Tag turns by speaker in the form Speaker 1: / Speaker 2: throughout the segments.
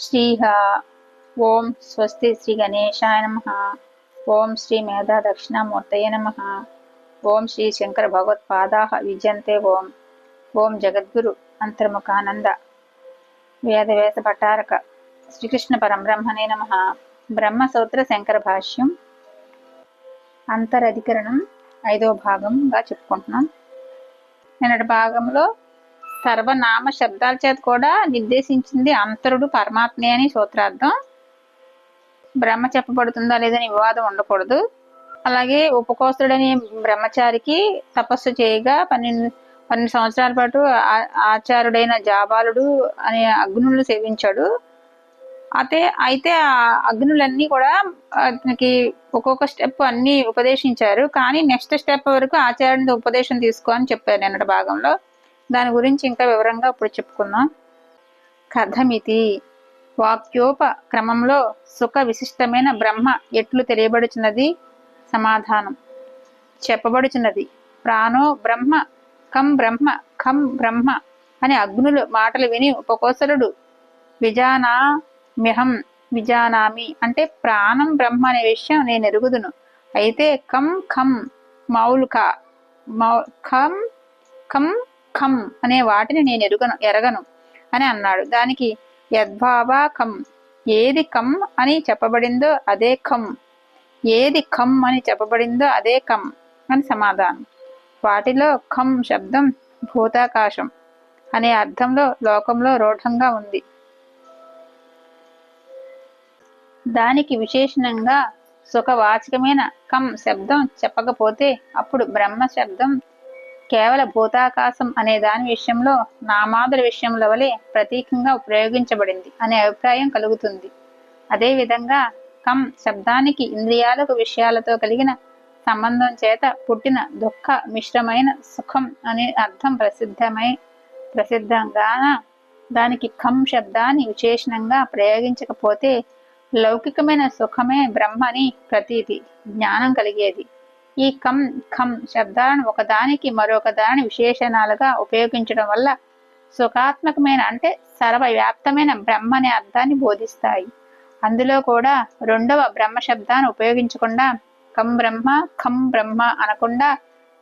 Speaker 1: శ్రీహ ఓం స్వస్తి శ్రీ గణేశాయ నమ ఓం శ్రీ మేధా దక్షిణామూర్తయ నమ ఓం శ్రీ శంకర భగవత్పాదా విజయంతే ఓం ఓం జగద్గురు అంతర్ముఖానంద వేదవేద పటారక శ్రీకృష్ణ పరంబ్రహ్మణే నమ బ్రహ్మసూత్ర శంకర భాష్యం అంతరధికరణం ఐదో భాగంగా చెప్పుకుంటున్నాం. నిన్నటి భాగంలో సర్వనామ శబ్దాల చేత కూడా నిర్దేశించింది అంతరుడు పరమాత్మే అని సూత్రార్థం. బ్రహ్మ చెప్పబడుతుందా లేదని వివాదం ఉండకూడదు. అలాగే ఉపకోసుడనే బ్రహ్మచారికి తపస్సు చేయగా పన్నెండు పన్నెండు సంవత్సరాల పాటు ఆ- ఆచారుడైన జాబాలుడు అనే అగ్నులను సేవించాడు. అయితే అయితే ఆ అగ్నులన్నీ కూడా అతనికి ఒక్కొక్క స్టెప్ అన్ని ఉపదేశించారు. కానీ నెక్స్ట్ స్టెప్ వరకు ఆచార్యుని ఉపదేశం తీసుకో అని చెప్పారు నిన్నటి భాగంలో. దాని గురించి ఇంకా వివరంగా ఇప్పుడు చెప్పుకుందాం. కథమితి. వాక్యోప క్రమంలో సుఖ విశిష్టమైన బ్రహ్మ ఎట్లు తెలియబడుచున్నది? సమాధానం. చెప్పబడుచున్నది. ప్రాణో బ్రహ్మ కం బ్రహ్మ ఖం బ్రహ్మ అని అగ్నులు మాటలు విని ఉపకోసలుడు విజానా మిహం విజానామి అంటే ప్రాణం బ్రహ్మ అనే విషయం నేను ఎరుగుదును. అయితే కం ఖం మౌలుక మౌ ఖం కం ఖం అనే వాటిని నేను ఎరుగను ఎరగను అని అన్నాడు. దానికి యద్భావా కం ఏది కం అని చెప్పబడిందో అదే కం ఏది కం అని చెప్పబడిందో అదే కం అని సమాధానం. వాటిలో ఖం శబ్దం భూతాకాశం అనే అర్థంలో లోకంలో రూఢంగా ఉంది. దానికి విశేషణంగా సుఖవాచకమైన కం శబ్దం చెప్పకపోతే అప్పుడు బ్రహ్మ శబ్దం కేవల భూతాకాశం అనే దాని విషయంలో నామాదుల విషయంలో వలె ప్రతీకంగా ప్రయోగించబడింది అనే అభిప్రాయం కలుగుతుంది. అదేవిధంగా కం శబ్దానికి ఇంద్రియాలకు విషయాలతో కలిగిన సంబంధం చేత పుట్టిన దుఃఖ మిశ్రమైన సుఖం అనే అర్థం ప్రసిద్ధమై ప్రసిద్ధంగాన దానికి ఖం శబ్దాన్ని విశేషణంగా ప్రయోగించకపోతే లౌకికమైన సుఖమే బ్రహ్మ అని ప్రతీతి జ్ఞానం కలిగేది. ఈ కం ఖం శబ్దాలను ఒకదానికి మరొక దాని విశేషణాలుగా ఉపయోగించడం వల్ల సుఖాత్మకమైన అంటే సర్వవ్యాప్తమైన బ్రహ్మ అనే అర్థాన్ని బోధిస్తాయి. అందులో కూడా రెండవ బ్రహ్మ శబ్దాన్ని ఉపయోగించకుండా కం బ్రహ్మ ఖం బ్రహ్మ అనకుండా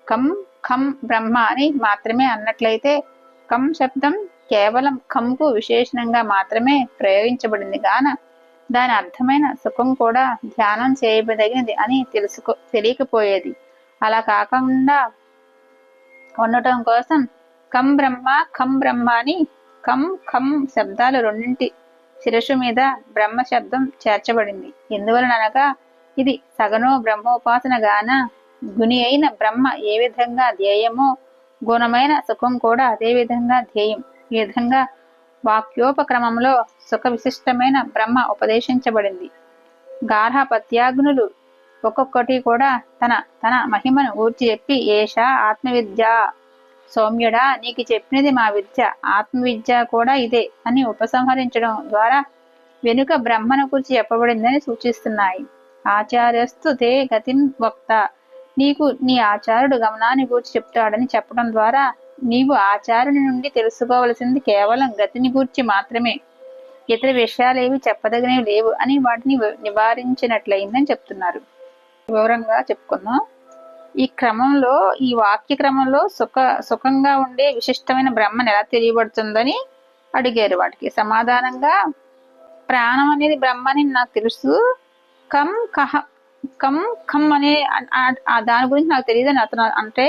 Speaker 1: కం ఖం బ్రహ్మ అని మాత్రమే అన్నట్లయితే కం శబ్దం కేవలం ఖంకు విశేషణంగా మాత్రమే ప్రయోగించబడింది. గాన దాని అర్థమైన సుఖం కూడా ధ్యానం చేయబదగినది అని తెలుసుకో తెలియకపోయేది. అలా కాకుండా ఉండటం కోసం కం బ్రహ్మ ఖం బ్రహ్మ అని కం ఖం శబ్దాలు రెండింటి శిరస్సు మీద బ్రహ్మ శబ్దం చేర్చబడింది. ఎందువలనగా ఇది సగనో బ్రహ్మోపాసన గాన గుని అయిన బ్రహ్మ ఏ విధంగా ధ్యేయమో గుణమైన సుఖం కూడా అదే విధంగా ధ్యేయం. ఈ విధంగా వాక్యోపక్రమంలో సుఖ విశిష్టమైన బ్రహ్మ ఉపదేశించబడింది. గార్హపత్యాగ్నులు ఒక్కొక్కటి కూడా తన తన మహిమను ఊర్చి చెప్పి ఏష ఆత్మవిద్య సౌమ్యుడా నీకు చెప్పినది మా విద్య ఆత్మవిద్య కూడా ఇదే అని ఉపసంహరించడం ద్వారా వెనుక బ్రహ్మను గురించి చెప్పబడిందని సూచిస్తున్నాయి. ఆచార్యస్తు తే గతిన్ వక్త. నీకు నీ ఆచార్యుడు గమనాన్ని గూర్చి చెప్తాడని చెప్పడం ద్వారా నీవు ఆచార్యుని నుండి తెలుసుకోవలసింది కేవలం గతిని గూర్చి మాత్రమే. ఇతర విషయాలేవి చెప్పదగినవి లేవు అని వాటిని నివారించినట్లయిందని చెప్తున్నారు. వివరంగా చెప్పుకుందాం. ఈ క్రమంలో ఈ వాక్య క్రమంలో సుఖ సుఖంగా ఉండే విశిష్టమైన బ్రహ్మను ఎలా తెలియబడుతుందని అడిగారు వాటికి. సమాధానంగా ప్రాణం అనేది బ్రహ్మ అని నాకు తెలుసు. కం కహ కం కమ్ అనే దాని గురించి నాకు తెలియదు అని అతను అంటే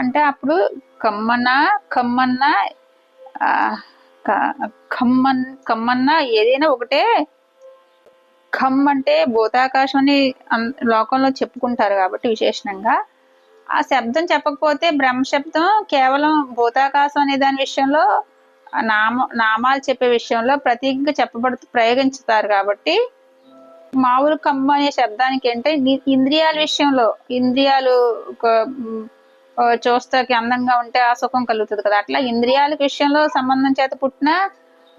Speaker 1: అంటే అప్పుడు కమ్మన్న కమ్మన్న కమ్మన్ కమ్మన్న ఏదైనా ఒకటే ఖమ్ అంటే భూతాకాశం అని అన్- లోకంలో చెప్పుకుంటారు కాబట్టి విశేషణంగా. ఆ శబ్దం చెప్పకపోతే బ్రహ్మ శబ్దం కేవలం భూతాకాశం అనే దాని విషయంలో నామ నామాలు చెప్పే విషయంలో ప్రతీకంగా చెప్పబడు ప్రయోగించుతారు కాబట్టి మామూలు కమ్మ అనే శబ్దానికి అంటే ఇంద్రియాల విషయంలో ఇంద్రియాలు ఒక, చూస్తాకి అందంగా ఉంటే ఆ సుఖం కలుగుతుంది కదా. అట్లా ఇంద్రియాల విషయంలో సంబంధం చేత పుట్టిన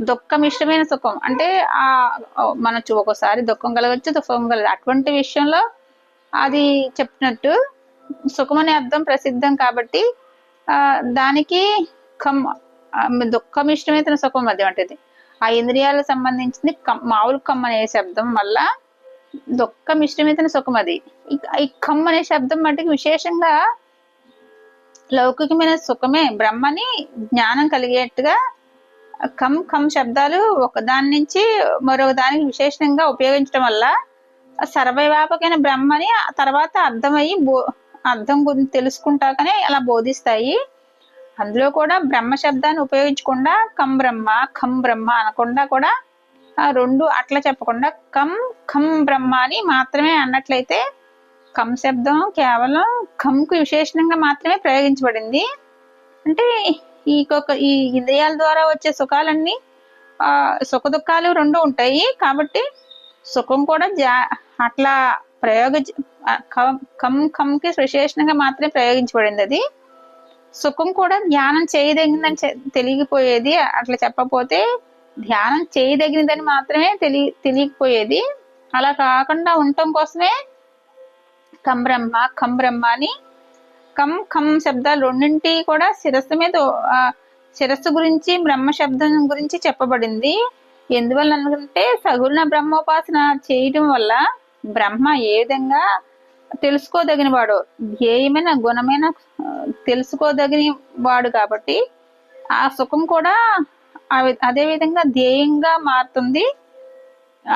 Speaker 1: దుఃఖం ఇష్టమైన సుఖం. అంటే ఆ మన ఒక్కోసారి దుఃఖం కలగచ్చు దుఃఖం కలగదు అటువంటి విషయంలో అది చెప్పినట్టు సుఖం అనే అర్థం ప్రసిద్ధం కాబట్టి ఆ దానికి కమ్ దుఃఖం ఇష్టమైన సుఖం మధ్య ఉంటుంది ఆ ఇంద్రియాలకు సంబంధించింది కమ్ మామూలు కమ్ అనే శబ్దం వల్ల దుఃఖం మిశ్రమితన సుఖం అది. ఈ- ఈ కమ్ అనే శబ్దం మటుకు విశేషంగా లౌకికమైన సుఖమే బ్రహ్మని జ్ఞానం కలిగేట్టుగా కమ్ కమ్ శబ్దాలు ఒకదాని నుంచి మరొక దానికి విశేషంగా ఉపయోగించడం వల్ల సర్వవ్యాపకమైన బ్రహ్మని ఆ తర్వాత అర్థమయ్యి బో అర్థం గురించి తెలుసుకుంటాకనే అలా బోధిస్తాయి. అందులో కూడా బ్రహ్మ శబ్దాన్ని ఉపయోగించకుండా కం బ్రహ్మ ఖం బ్రహ్మ అనకుండా కూడా రెండు అట్లా చెప్పకుండా కం ఖం బ్రహ్మ అని మాత్రమే అన్నట్లయితే కమ్ శబ్దం కేవలం కమ్కు విశేషణంగా మాత్రమే ప్రయోగించబడింది. అంటే ఈ కొక ఈ ఇంద్రియాల ద్వారా వచ్చే సుఖాలన్నీ సుఖ దుఃఖాలు రెండు ఉంటాయి. కాబట్టి సుఖం కూడా జా అట్లా ప్రయోగ కం కంకి విశేషణంగా మాత్రమే ప్రయోగించబడింది అది. సుఖం కూడా ధ్యానం చేయదగినదని చె- తెలియకపోయేది అట్లా చెప్పకపోతే ధ్యానం చేయదగినదని మాత్రమే తెలియ తెలియకపోయేది. అలా కాకుండా ఉండటం కోసమే కం బ్రహ్మ అని. కం కం శబ్దాలు రెండింటి కూడా శిరస్సు మీద శిరస్సు గురించి బ్రహ్మ శబ్దం గురించి చెప్పబడింది. ఎందువల్ల అనుకుంటే సగుణ బ్రహ్మోపాసన చేయడం వల్ల బ్రహ్మ ఏ విధంగా తెలుసుకోదగిన వాడు ధ్యేయమైన గుణమైన తెలుసుకోదగిన వాడు కాబట్టి ఆ సుఖం కూడా అదే విధంగా ధ్యేయంగా మారుతుంది.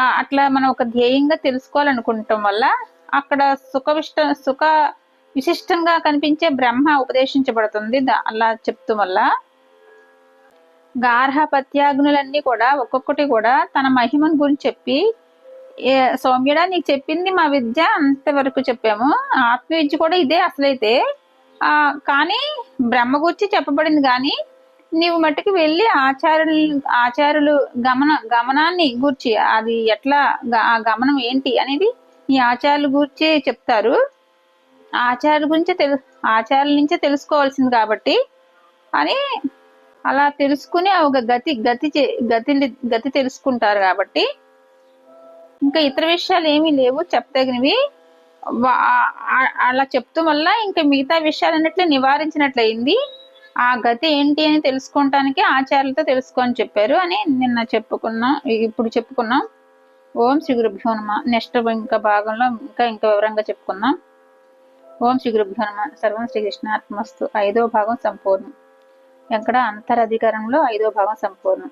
Speaker 1: అట్లా మనం ఒక ధ్యేయంగా తెలుసుకోవాలనుకుంటాం వల్ల అక్కడ సుఖ విష్ట సుఖ విశిష్టంగా కనిపించే బ్రహ్మ ఉపదేశించబడుతుంది. దా- అలా చెప్తూ వల్ల గార్హ పత్యాగ్నులన్నీ కూడా ఒక్కొక్కటి కూడా తన మహిమను గురించి చెప్పి ఏ సౌమ్యుడా నీకు చెప్పింది మా విద్య అంతవరకు చెప్పాము. ఆత్మ విద్య కూడా ఇదే అసలైతే. కానీ బ్రహ్మ గురించి చెప్పబడింది కానీ నీవు మట్టుకు వెళ్ళి ఆచార్యులు ఆచార్యులు గమన గమనాన్ని గూర్చి అది ఎట్లా ఆ గమనం ఏంటి అనేది ఈ ఆచారాలు గూర్చి చెప్తారు. ఆచార్యుల గురించి తెలు ఆచార్యుల నుంచే తెలుసుకోవాల్సింది కాబట్టి అని అలా తెలుసుకుని ఒక గతి గతి చే- గతి గతి తెలుసుకుంటారు కాబట్టి ఇంకా ఇతర విషయాలు ఏమీ లేవు చెప్పదగినవి. అలా చెప్తూ వల్ల ఇంకా మిగతా విషయాలన్నిట్లు నివారించినట్లయింది. ఆ గతి ఏంటి అని తెలుసుకోవటానికి ఆచార్యులతో తెలుసుకొని చెప్పారు అని నిన్న చెప్పుకున్నాం ఇప్పుడు చెప్పుకున్నాం. ఓం శ్రీ గురుభ్యో నమ. నెక్స్ట్ ఇంకా భాగంలో ఇంకా ఇంకా వివరంగా చెప్పుకుందాం ఓం శ్రీ గురుభ్యో నమ. సర్వం శ్రీకృష్ణాత్మస్తు ఐదో భాగం సంపూర్ణం. ఎక్కడ అంతరధికారంలో ఐదో భాగం సంపూర్ణం.